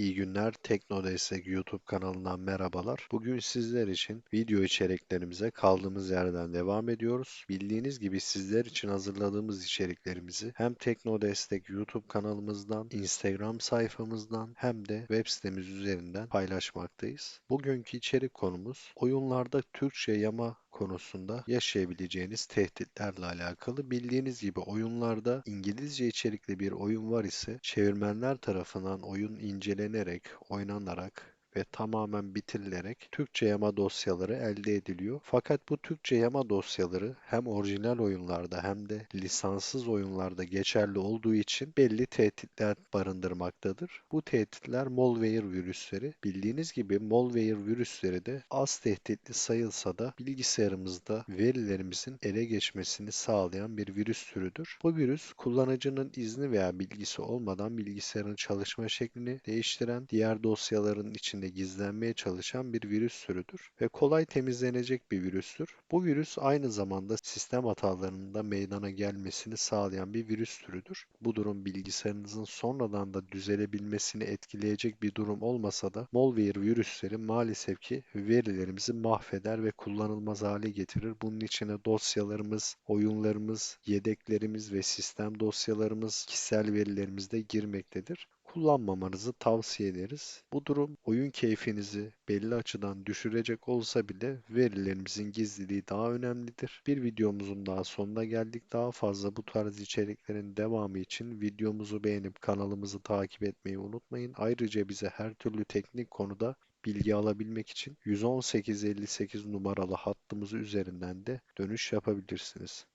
İyi günler. Tekno Destek YouTube kanalından merhabalar. Bugün sizler için video içeriklerimize kaldığımız yerden devam ediyoruz. Bildiğiniz gibi sizler için hazırladığımız içeriklerimizi hem Tekno Destek YouTube kanalımızdan, Instagram sayfamızdan hem de web sitemiz üzerinden paylaşmaktayız. Bugünkü içerik konumuz oyunlarda Türkçe yama konusunda yaşayabileceğiniz tehditlerle alakalı. Bildiğiniz gibi oyunlarda İngilizce içerikli bir oyun var ise çevirmenler tarafından oyun incelenerek, oynanarak ve tamamen bitirilerek Türkçe yama dosyaları elde ediliyor. Fakat bu Türkçe yama dosyaları hem orijinal oyunlarda hem de lisanssız oyunlarda geçerli olduğu için belli tehditler barındırmaktadır. Bu tehditler malware virüsleri. Bildiğiniz gibi malware virüsleri de az tehditli sayılsa da bilgisayarımızda verilerimizin ele geçmesini sağlayan bir virüs türüdür. Bu virüs kullanıcının izni veya bilgisi olmadan bilgisayarın çalışma şeklini değiştiren, diğer dosyaların içinde içinde gizlenmeye çalışan bir virüs türüdür ve kolay temizlenecek bir virüstür. Bu virüs aynı zamanda sistem hatalarının da meydana gelmesini sağlayan bir virüs türüdür. Bu durum bilgisayarınızın sonradan da düzelebilmesini etkileyecek bir durum olmasa da malware virüsleri maalesef ki verilerimizi mahveder ve kullanılmaz hale getirir. Bunun içine dosyalarımız, oyunlarımız, yedeklerimiz ve sistem dosyalarımız, kişisel verilerimiz de girmektedir kullanmamanızı tavsiye ederiz. Bu durum oyun keyfinizi belli açıdan düşürecek olsa bile verilerimizin gizliliği daha önemlidir. Bir videomuzun daha sonuna geldik. Daha fazla bu tarz içeriklerin devamı için videomuzu beğenip kanalımızı takip etmeyi unutmayın. Ayrıca bize her türlü teknik konuda bilgi alabilmek için 11858 numaralı hattımızı üzerinden de dönüş yapabilirsiniz.